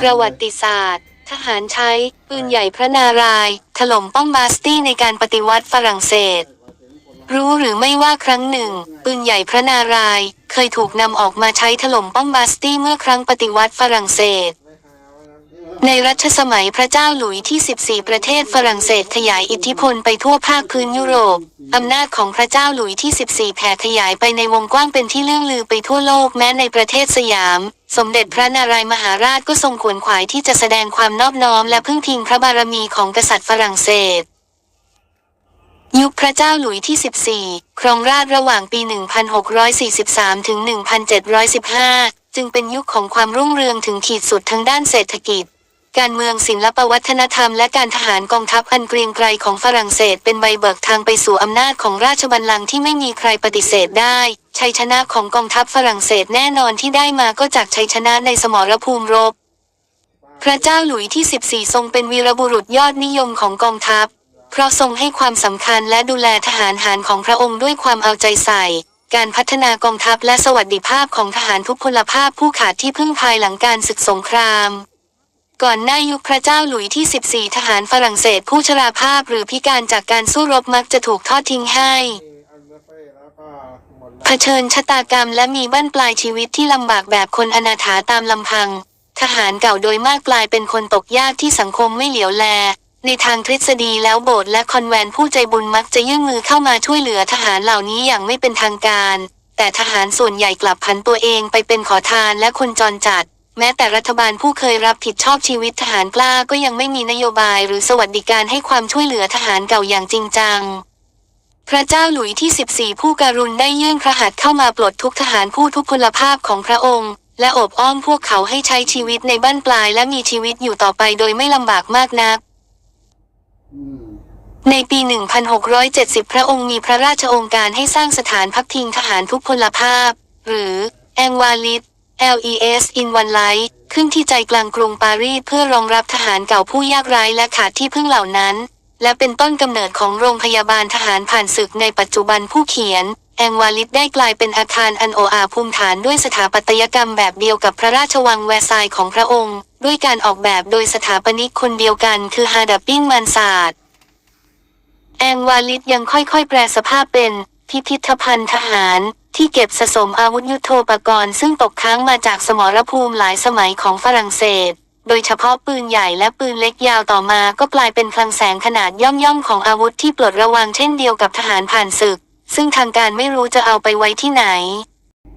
ประวัติศาสตร์ ทหารใช้ปืนใหญ่พระนารายณ์ถล่มป้อมบาสตี้ในการปฏิวัติฝรั่งเศส รู้หรือไม่ว่าครั้งหนึ่ง ปืนใหญ่พระนารายณ์เคยถูกนำออกมาใช้ถล่มป้อมบาสตี้เมื่อครั้งปฏิวัติฝรั่งเศส ในรัชสมัยพระเจ้าหลุยที่ 14 ประเทศฝรั่งเศสขยายอิทธิพลไปทั่วภาคพื้นยุโรปอำนาจของพระเจ้าหลุยที่ 14 แผ่ขยายไปในวงกว้างเป็นที่เลื่องลือไปทั่วโลกแม้ในประเทศสยาม สมเด็จพระนารายมหาราชก็ทรงขวนขวายที่จะแสดงความนอบน้อมและพึ่งพิงพระบารมีของกษัตริย์ฝรั่งเศส ยุคพระเจ้าหลุยที่ 14 ครองราชระหว่างปี 1643 ถึง 1715 จึงเป็นยุคของความรุ่งเรืองถึงขีดสุดทั้งด้านเศรษฐกิจ การเมืองศิลปวัฒนธรรมและการทหารกองทัพอันเกรียงไกรของฝรั่งเศสเป็นใบเบิกทางไปสู่อำนาจของราชบัลลังก์ที่ไม่มีใครปฏิเสธได้ ชัยชนะของกองทัพฝรั่งเศสแน่นอนที่ได้มาก็จากชัยชนะในสมรภูมิรบ พระเจ้าหลุยที่ 14 ทรงเป็นวีรบุรุษยอดนิยมของกองทัพ เพราะทรงให้ความสำคัญและดูแลทหารหารของพระองค์ด้วยความเอาใจใส่ การพัฒนากองทัพและสวัสดิภาพของทหารทุกพลภาพผู้ขาดที่พึ่งภายหลังการศึกสงครามก่อนหน้ายุคพระเจ้าหลุยที่ 14 ทหารฝรั่งเศสผู้ชราภาพหรือพิการจากการสู้รบมักจะถูกทอดทิ้งให้ เผชิญชะตากรรมและมีบั้นปลายชีวิตที่ลำบากแบบคนอนาถาตามลำพัง ทหารเก่าโดยมากกลายเป็นคนตกยากที่สังคมไม่เหลียวแล ในทางทฤษฎีแล้วโบสถ์และคอนแวนต์ผู้ใจบุญมักจะยื่นมือเข้ามาช่วยเหลือทหารเหล่านี้อย่างไม่เป็นทางการ แต่ทหารส่วนใหญ่กลับผันตัวเองไปเป็นขอทานและคนจรจัด แม้แต่รัฐบาลผู้เคยรับผิดชอบชีวิตทหารกล้าก็ยังไม่มีนโยบายหรือสวัสดิการให้ความช่วยเหลือทหารเก่าอย่างจริงจัง พระเจ้าหลุยที่ 14 ผู้การุณได้ยื่นพระหัตถ์เข้ามาปลดทุกทหารผู้ทุพพลภาพของพระองค์ และโอบอ้อมพวกเขาให้ใช้ชีวิตในบ้านปลายและมีชีวิตอยู่ต่อไปโดยไม่ลำบากมากนัก ในปี 1670 พระองค์มีพระราชโองการให้สร้างสถานพักพิงทหารทุกพลภาพ หรือแองวาลิต LES in One Light ขึ้นที่ใจกลางกรุงปารีสเพื่อรองรับทหารเก่าผู้ยากไร้และขาดที่พึ่งเหล่านั้น และเป็นต้นกำเนิดของโรงพยาบาลทหารผ่านศึกในปัจจุบันผู้เขียน แองวาลิตได้กลายเป็นอาคารอันโออาภูมิฐานด้วยสถาปัตยกรรมแบบเดียวกับพระราชวังแวร์ซายน์ของพระองค์ ด้วยการออกแบบโดยสถาปนิกคนเดียวกันคือฮาดับปิ้งมันซาดแองวาลิตยังค่อยๆ แปลสภาพเป็น พิพิธภัณฑ์ทหาร ที่เก็บสะสมอาวุธยุโทโธปกรณ์ซึ่งตกค้างมาจากสมรภูมิหลายสมัยของฝรั่งเศส โดยเฉพาะปืนใหญ่และปืนเล็กยาวต่อมาก็กลายเป็นคลังแสงขนาดย่อมๆของอาวุธที่ปลดระวางเช่นเดียวกับทหารผ่านศึก ซึ่งทางการไม่รู้จะเอาไปไว้ที่ไหน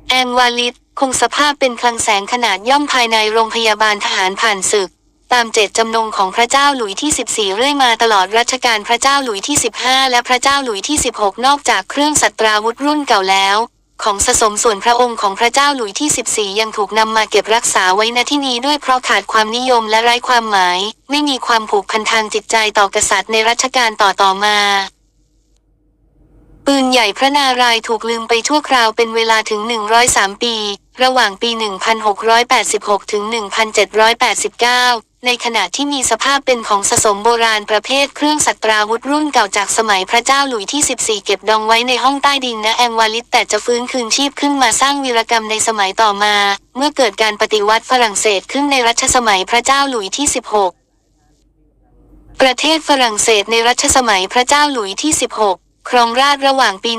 แองวาลิตคงสภาพเป็นคลังแสงขนาดย่อมภายในโรงพยาบาลทหารผ่านศึก ตามเจตจำนงของพระเจ้าหลุยที่ 14 เรื่อยมาตลอดรัชกาลพระเจ้าหลุยที่ 15 และพระเจ้าหลุยที่ 16 นอกจากเครื่องสัตราวุธรุ่นเก่าแล้ว ของสะสมส่วนพระองค์ของพระเจ้าหลุยที่ 14 ยังถูกนำมาเก็บรักษาไว้ณที่นี้ด้วยเพราะขาดความนิยมและไร้ความหมาย ไม่มีความผูกพันทางจิตใจต่อกษัตริย์ในรัชกาลต่อต่อมา ปืนใหญ่พระนารายณ์ถูกลืมไปชั่วคราวเป็นเวลาถึง 103 ปี ระหว่างปี 1686 ถึง 1789ในขณะที่มีสภาพเป็นของสะสมโบราณประเภทเครื่องสัตราวุธรุ่นเก่าจากสมัยพระเจ้าหลุยที่ 14 เก็บดองไว้ในห้องใต้ดินณแองวาลิตแต่จะฟื้นคืนชีพขึ้นมาสร้างวีรกรรมในสมัยต่อมา เมื่อเกิดการปฏิวัติฝรั่งเศสขึ้นในรัชสมัยพระเจ้าหลุยที่ 16 ประเทศฝรั่งเศสในรัชสมัยพระเจ้าหลุยที่ 16 ครองราชระหว่างปี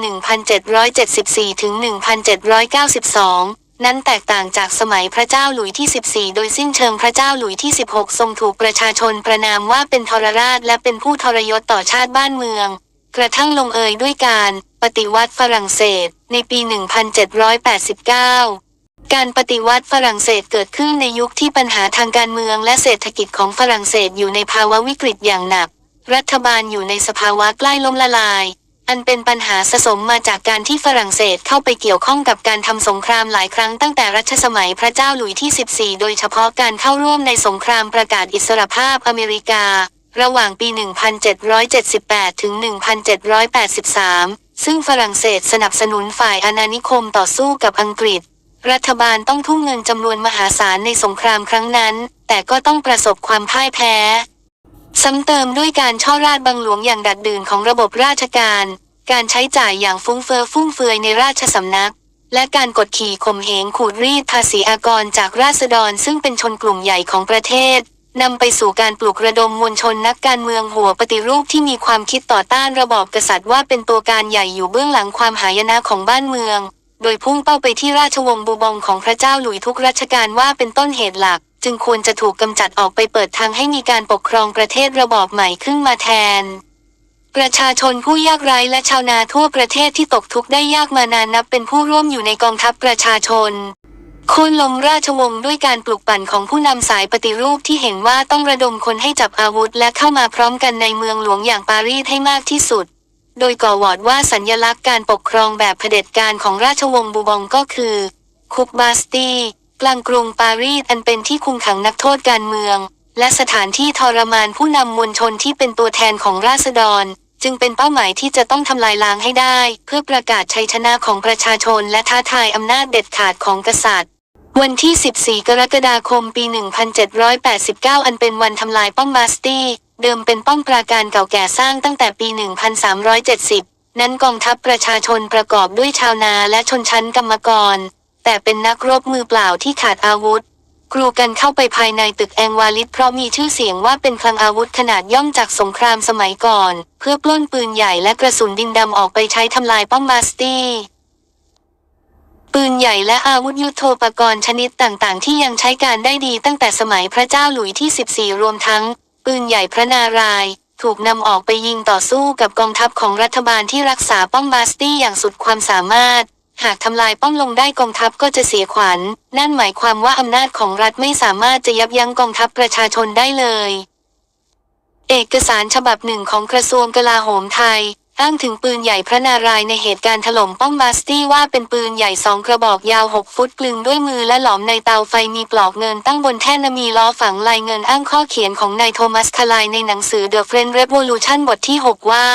1774 ถึง 1792 นั้นแตกต่างจากสมัยพระเจ้าหลุยที่ 14 โดยสิ้นเชิงพระเจ้าหลุยที่ 16 ทรงถูกประชาชนประนามว่าเป็นทรราชและเป็นผู้ทรยศต่อชาติบ้านเมือง กระทั่งลงเอยด้วยการปฏิวัติฝรั่งเศส ในปี 1789การปฏิวัติฝรั่งเศสเกิดขึ้นในยุคที่ปัญหาทางการเมืองและเศรษฐกิจของฝรั่งเศสอยู่ในภาวะวิกฤตอย่างหนัก รัฐบาลอยู่ในสภาวะใกล้ล้มละลาย อันเป็นปัญหาสะสมมาจากการที่ฝรั่งเศสเข้าไปเกี่ยวข้องกับการทำสงครามหลายครั้งตั้งแต่รัชสมัยพระเจ้าหลุยที่ 14 โดยเฉพาะการเข้าร่วมในสงครามประกาศอิสรภาพอเมริกา ระหว่างปี 1778 ถึง 1783 ซึ่งฝรั่งเศสสนับสนุนฝ่ายอาณานิคมต่อสู้กับอังกฤษ รัฐบาลต้องทุ่มเงินจำนวนมหาศาลในสงครามครั้งนั้น แต่ก็ต้องประสบความพ่ายแพ้ ซ้ำเติมด้วยการช่อราชบังหลวงอย่างดัดดื่นของระบบราชการ การใช้จ่ายอย่างฟุ้งเฟอ้อฟุ่มเฟือยในราชสำนัก และการกดขี่ข่มเหงขูดรีดภาษีอากรจากราษฎรซึ่งเป็นชนกลุ่มใหญ่ของประเทศนำไปสู่การปลุกระดมมวลชนนักการเมืองหัวปฏิรูปที่มีความคิดต่อต้านระบอบกษัตริย์ว่าเป็นตัวการใหญ่อยู่เบื้องหลังความหายนะของบ้านเมือง โดยพุ่งเป้าไปที่ราชวงศ์บูบองของพระเจ้าหลุยทุกรัชกาลว่าเป็นต้นเหตุหลัก จึงควรจะถูกกำจัดออกไปเปิดทางให้มีการปกครองประเทศระบอบใหม่ขึ้นมาแทน ประชาชนผู้ยากไร้และชาวนาทั่วประเทศที่ตกทุกข์ได้ยากมานานนับเป็นผู้ร่วมอยู่ในกองทัพประชาชนโค่นลมราชวงศ์ด้วยการปลุกปั่นของผู้นำสายปฏิรูปที่เห็นว่าต้องระดมคนให้จับอาวุธและเข้ามาพร้อมกันในเมืองหลวงอย่างปารีสให้มากที่สุด โดยก่อวอร์ดว่าสัญญลักษณ์การปกครองแบบเผด็จการของราชวงศ์บูบองก็คือคุกบาสตี กลางกรุงปารีสอันเป็นที่คุมขังนักโทษการเมือง และสถานที่ทรมานผู้นำมวลชนที่เป็นตัวแทนของราษฎร จึงเป็นเป้าหมายที่จะต้องทำลายล้างให้ได้ เพื่อประกาศชัยชนะของประชาชนและท้าทายอำนาจเด็ดขาดของกษัตริย์ วันที่ 14 กรกฎาคมปี 1789 อันเป็นวันทำลายป้อมบาสตีย์เดิมเป็นป้อมปราการเก่าแก่สร้างตั้งแต่ปี 1370 นั้นกองทัพประชาชนประกอบด้วยชาวนาและชนชั้นกรรมกร แต่เป็นนักรบมือเปล่าที่ขาดอาวุธ กรูกันเข้าไปภายในตึกแองวาลิดเพราะมีชื่อเสียงว่าเป็นคลังอาวุธขนาดย่อมจากสงครามสมัยก่อน เพื่อปล้นปืนใหญ่และกระสุนดินดำออกไปใช้ทำลายป้อมบาสตีย์ปืนใหญ่และอาวุธยุโทโธปกรณ์ชนิดต่างๆ ที่ยังใช้การได้ดีตั้งแต่สมัยพระเจ้าหลุยที่ 14 รวมทั้ง ปืนใหญ่พระนารายณ์ถูกนำออกไปยิงต่อสู้กับกองทัพของรัฐบาลที่รักษาป้อมบาสตีย์อย่างสุดความสามารถ หากทำลายป้อมลงได้กองทัพก็จะเสียขวัญ นั่นหมายความว่าอำนาจของรัฐไม่สามารถจะยับยั้งกองทัพประชาชนได้เลย เอกสารฉบับหนึ่งของกระทรวงกลาโหมไทยอ้างถึงปืนใหญ่พระนารายณ์ในเหตุการณ์ถล่มป้อมบาสตีย์ว่าเป็นปืนใหญ่สองกระบอกยาว 6 ฟุตกลึงด้วยมือและหลอมในเตาไฟมีปลอกเงินตั้งบนแท่นมีล้อฝังลายเงินอ้างข้อเขียนของนายโทมัสคาไลน์ในหนังสือ The French Revolution บทที่ 6 ว่า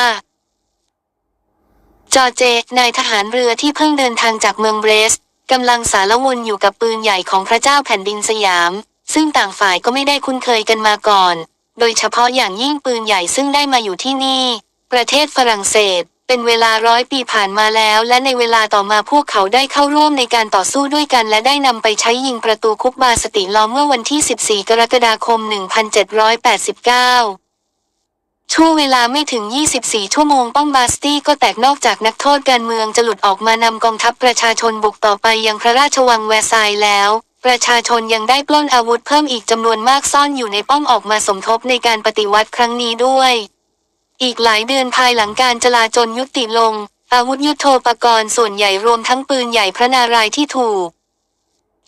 จอเจ นายทหารเรือที่เพิ่งเดินทางจากเมืองเบรสกำลังสารวนอยู่กับปืนใหญ่ของพระเจ้าแผ่นดินสยาม ซึ่งต่างฝ่ายก็ไม่ได้คุ้นเคยกันมาก่อน โดยเฉพาะอย่างยิ่งปืนใหญ่ซึ่งได้มาอยู่ที่นี่ ประเทศฝรั่งเศส เป็นเวลาร้อยปีผ่านมาแล้ว และในเวลาต่อมาพวกเขาได้เข้าร่วมในการต่อสู้ด้วยกัน และได้นำไปใช้ยิงประตูคุกบาสติลอมเมื่อวันที่ 14 กรกฎาคม 1789 ช่วงเวลาไม่ถึง 24 ชั่วโมงป้อมบาสตี้ก็แตกนอกจากนักโทษการเมืองจะหลุดออกมานำกองทัพประชาชนบุกต่อไปยังพระราชวังแวร์ซายแล้ว ประชาชนยังได้ปล้นอาวุธเพิ่มอีกจำนวนมากซ่อนอยู่ในป้อมออกมาสมทบในการปฏิวัติครั้งนี้ด้วย อีกหลายเดือนภายหลังการจลาจลยุติลง อาวุธยุโทโธปกรณ์ส่วนใหญ่รวมทั้งปืนใหญ่พระนารายที่ถูก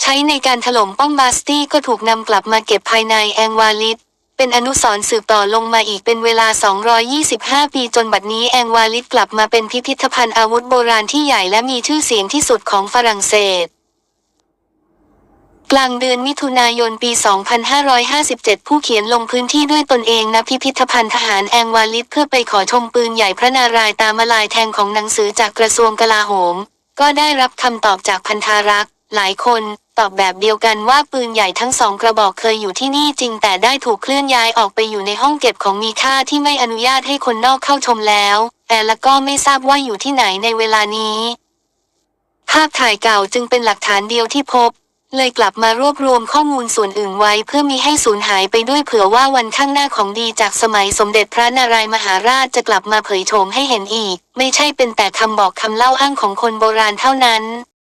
ใช้ในการถล่มป้อมบาสตี้ก็ถูกนำกลับมาเก็บภายในแองวาลิด เป็นอนุสร์สืบต่อลงมาอีกเป็นเวลา 225 ปีจนบัดนี้แองวาลิดกลับมาเป็นพิพิธภัณฑ์อาวุธโบราณที่ใหญ่และมีชื่อเสียงที่สุดของฝรั่งเศสกลางเดือนมิถุนายนปี 2557 ผู้เขียนลงพื้นที่ด้วยตนเองณพิพิธภัณฑ์ทหารแองวาลิดเพื่อไปขอชมปืนใหญ่พระนารายตามลายแทงของหนังสือจากกระทรวงกลาโหม ก็ได้รับคำตอบจากพันธารักษ์ หลายคน ตอบแบบเดียวกันว่าปืนใหญ่ทั้งสองกระบอกเคยอยู่ที่นี่จริงแต่ได้ถูกเคลื่อนย้ายออกไปอยู่ในห้องเก็บของมีค่าที่ไม่อนุญาตให้คนนอกเข้าชมแล้ว แต่ละก็ไม่ทราบว่าอยู่ที่ไหนในเวลานี้ ภาพถ่ายเก่าจึงเป็นหลักฐานเดียวที่พบ เลยกลับมารวบรวมข้อมูลส่วนอื่นไว้เพื่อมีให้สูญหายไปด้วยเผื่อว่าวันข้างหน้าของดีจากสมัยสมเด็จพระนารายณ์มหาราชจะกลับมาเผยโฉมให้เห็นอีก ไม่ใช่เป็นแต่คำบอกคำเล่าอ้างของคนโบราณเท่านั้น